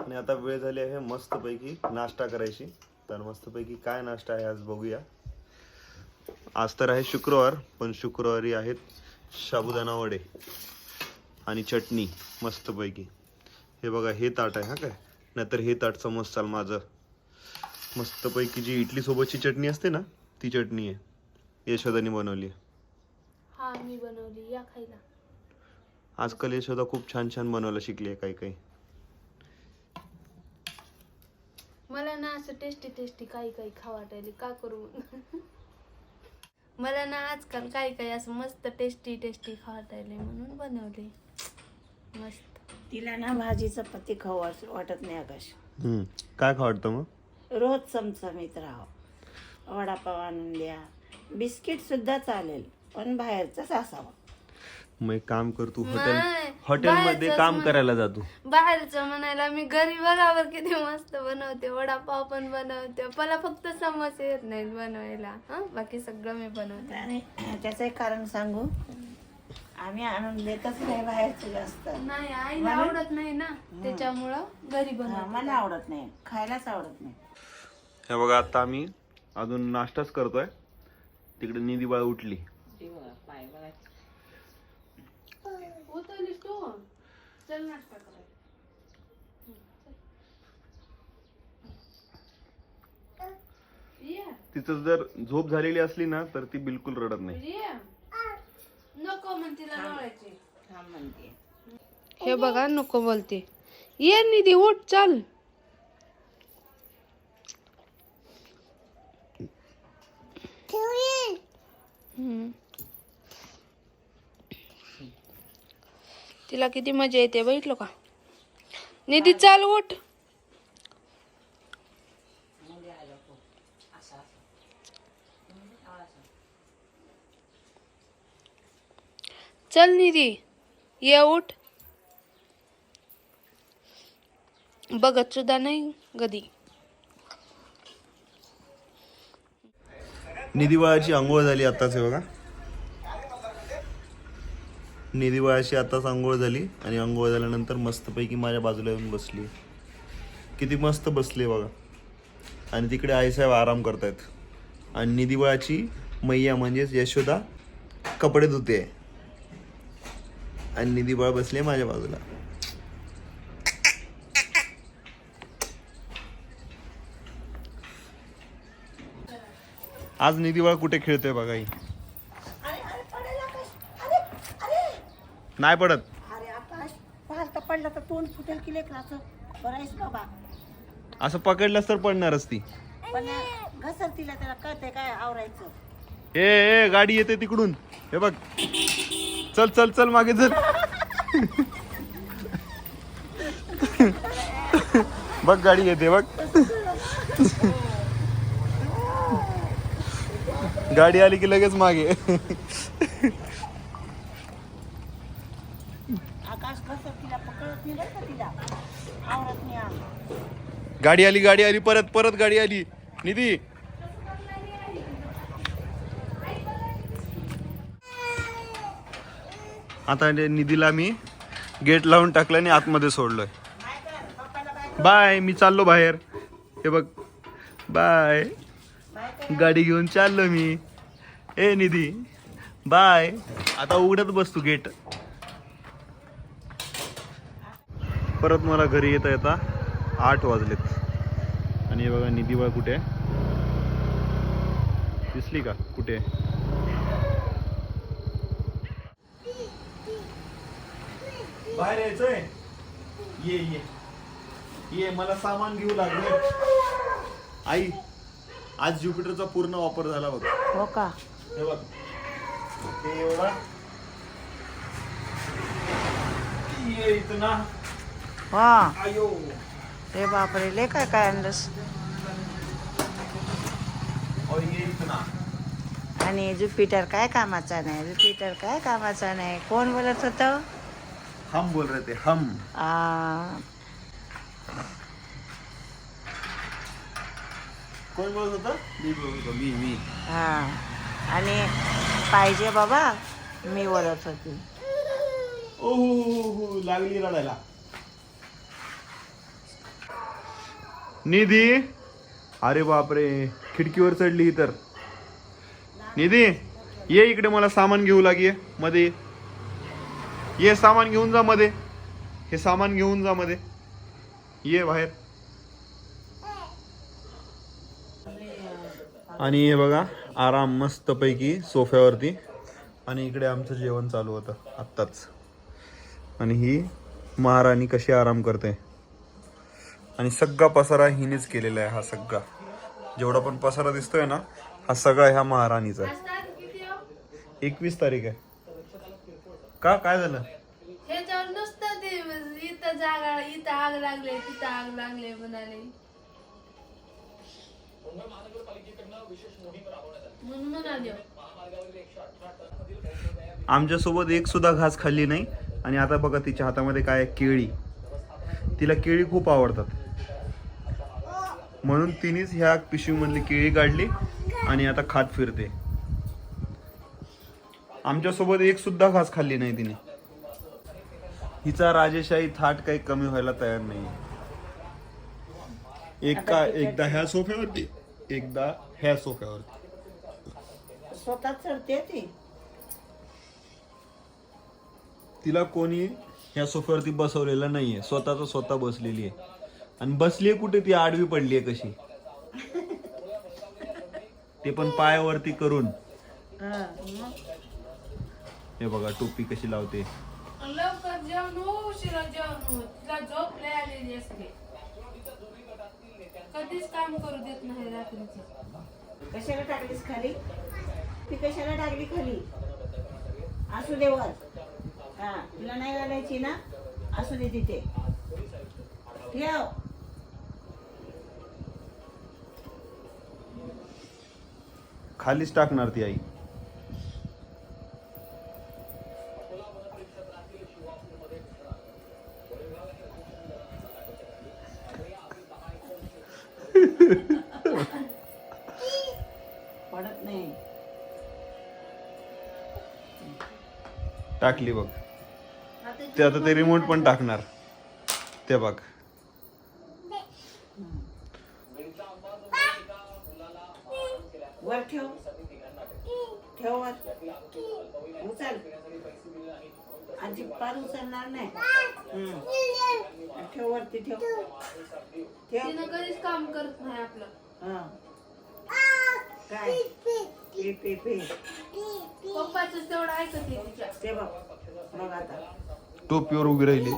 आणि आता वेळ झाली आहे मस्तपैकी नाश्ता करायची. तर मस्तपैकी काय नाश्ता आहे आज बघूया. आज तर आहे शुक्रवार पण शुक्रवारी आहेत साबुदाणा वडे आणि चटणी मस्तपैकी. हे बघा हे ताट आहे हा काय? नाहीतर हे ताट समजचाल माझं. मस्तपैकी जी इडली सोबतची चटणी असते ना ती चटणी आहे. यशोदाने बनवली आहे. हा मी बनवली. या खायला. आजकाल यशोदा खूप छान छान बनवायला शिकली आहे काही काही. मला ना असं टेस्टी टेस्टी काही काही खा वाटायले का करू? मला ना आजकाल काही काही असं मस्त टेस्टी टेस्टी खा वाटायले म्हणून बनवले. मस्त. तिला ना भाजीचं पत्ती खाऊ वाट- वाटत नाही आकाश हम्म. काय खावडतं मग? रोज चमचमीत राहावं. वडापाव आणून द्या. बिस्किट सुद्धा चालेल पण बाहेरचंच असावं. मग एक काम कर तू हॉटेल नाही, हॉटेलमध्ये बाहेरचंच काम. करायला जा तू. बाहेरचं म्हणायला मी घरी बघावर किती मस्त बनवते वडापाव पण बनवते मला फक्त समोसे येत नाहीत बनवायला. हा? बाकी सगळं मी बनवते. आणि त्याचं एक कारण सांगू. आम्ही आणून देतच नाही बाहेरचं जास्त. नाही आईला आवडत नाही ना त्याच्यामुळं घरी हा, बनवते. मला आवडत नाही. खायलाच आवडत नाही. हे बघा आता आम्ही अजून नाश्ताच करतोय. तिकडे निधी बाळ उठली उतरलीस तू चल नाश्ता करायला ये तिचं जर झोप झालेली असली ना तर ती बिलकुल रडत नाही. ये नको म्हणते हे बघा नको बोलते. ये निधी उठ चल. हम्म. तिला किती मजा येते बघितलं का? निधी चाल उठ. चल निधी ये उठ. बघत सुद्धा नाही कधी. निधी बाळाची आंघोळ झाली आताच हे बघा. निधी आताच आंघोळ झाली आणि आंघोळ झाल्यानंतर मस्तपैकी माझ्या बाजूला येऊन बसली. किती मस्त बसली बघा. आणि तिकडे आईसाहेब आराम करतायत. आणि निधी मैया म्हणजेच यशोदा कपडे धुते. आणि निधी बसली बसले माझ्या बाजूला. आज निधिबाळ कुठे खेळतोय बघा ही नाही पडत. अरे आकाश फालत पडला तर तोंड फुटेल की लेकराचं. बरं आहेस बाबा. असं पकडलंच तर पडणारच ती. पण घसर तिला त्याला कळतंय काय आवरायचं. ए ए गाडी येते तिकडून. हे बघ. चल चल चल मागे चल. बघ गाडी येते बघ. गाडी आली की लगेच मागे आकाश घसर तिला पकडत नाही बरं का तिला आवरत नाही आम गाडी आली गाडी आली परत परत गाडी आली. निधी. आता ते निधीला मी गेट लावून टाकलं आणि आतमध्ये सोडलोय. बाय मी चाललो बाहेर. हे बघ. बाय. गाडी घेऊन चाललो मी. ए निधी. बाय. आता उघडत बसतो गेट. परत मला घरी येता येता आठ वाजलेत. आणि हे बघा निधी बाळ कुठे आहे? दिसली का? कुठे? बाहेर यायचंय? ये ये. ये मला सामान घेऊ लागलं आई आज ज्युपिटरचा पूर्ण वापर झाला बघ. हो का? हे बघ. हे एवढा. ये इतना आयो. रे बापरे ले काय काय आणलंस? आणि ज्युपिटर काय कामाचा नाही ज्युपिटर काय कामाचा नाही कोण बोलत होतं? हम बोल रहे थे हम. कोण बोलत होतं? मी बोलत होतो मी मी. हा. आणि पाहिजे बाबा मी बोलत होती. ओ हो हो लागली रडायला. निधी. अरे बापरे खिडकीवर चढली ही तर. निधी ये इकडे मला सामान घेऊ लागे मध्ये. ये. ये सामान घेऊन जा मध्ये. हे सामान घेऊन जा मध्ये. ये बाहेर. आणि हे बघा आराम मस्त पैकी सोफ्यावरती. आणि इकडे आमचं जेवण चालू होतं आत्ताच. आणि ही महाराणी कशी आराम करते. आणि सगळा पसारा हिनेच केलेला आहे हा सगळा. जेवढा पण पसारा दिसतोय ना हा सगळा ह्या महाराणीचा आहे? एकवीस तारीख आहे. का? काय झालं? ह्याच्यावर नुसतं ते इथं जागा इथं आग लागले तिथं आग लागले म्हणाले. म्हणून म्हणाले. आमच्यासोबत एक सुद्धा घास खाल्ली नाही. आणि आता बघा तिच्या हातामध्ये काय आहे? केळी. तिला केळी खूप आवडतात. म्हणून तिनेच ह्या पिशवीमधली केळी काढली आणि आता खात फिरते. आमच्यासोबत एक सुद्धा घास खाल्ली नाही तिने. हिचा राजेशाही थाट काही कमी व्हायला तयार नाही एक का एकदा ह्या सोफ्यावरती एकदा ह्या सोफ्यावरती. स्वतः चढते ती. तिला कोणी ह्या सोफ्यावरती बसवलेलं नाहीये. स्वतःच स्वतः बसलेली आहे. आणि बसली कुठे ती? आडवी पडली आहे कशी? ते पण पायावरती करून. हा, हे बघा टोपी कशी लावते. लवकर जेवण उशिरा जेवण तिला झोप लय आलेली असते. कधीच काम करू देत नाही रात्रीचं. कशाला टाकलीस खाली? ती कशाला टाकली खाली? असू दे वर हा तुला नाही घालायची ना? असू दे तिथे. ठेव. खालीच टाकणार ती आई. टाकली बघ. ते आता ते रिमोट पण टाकणार. ते बघ. वर ठेव. ठेव वर. उचल. अजिबात उचलणार नाही. हम्म. ठेव वरती ठेव. ठेव. तिनं कधीच काम करत नाही आपलं. हा. काय? पे पे पे. पप्पाच तेवढं ऐकत आहे तिच्या. ते बघ. बघ आता. टोपीवर उभी राहिली.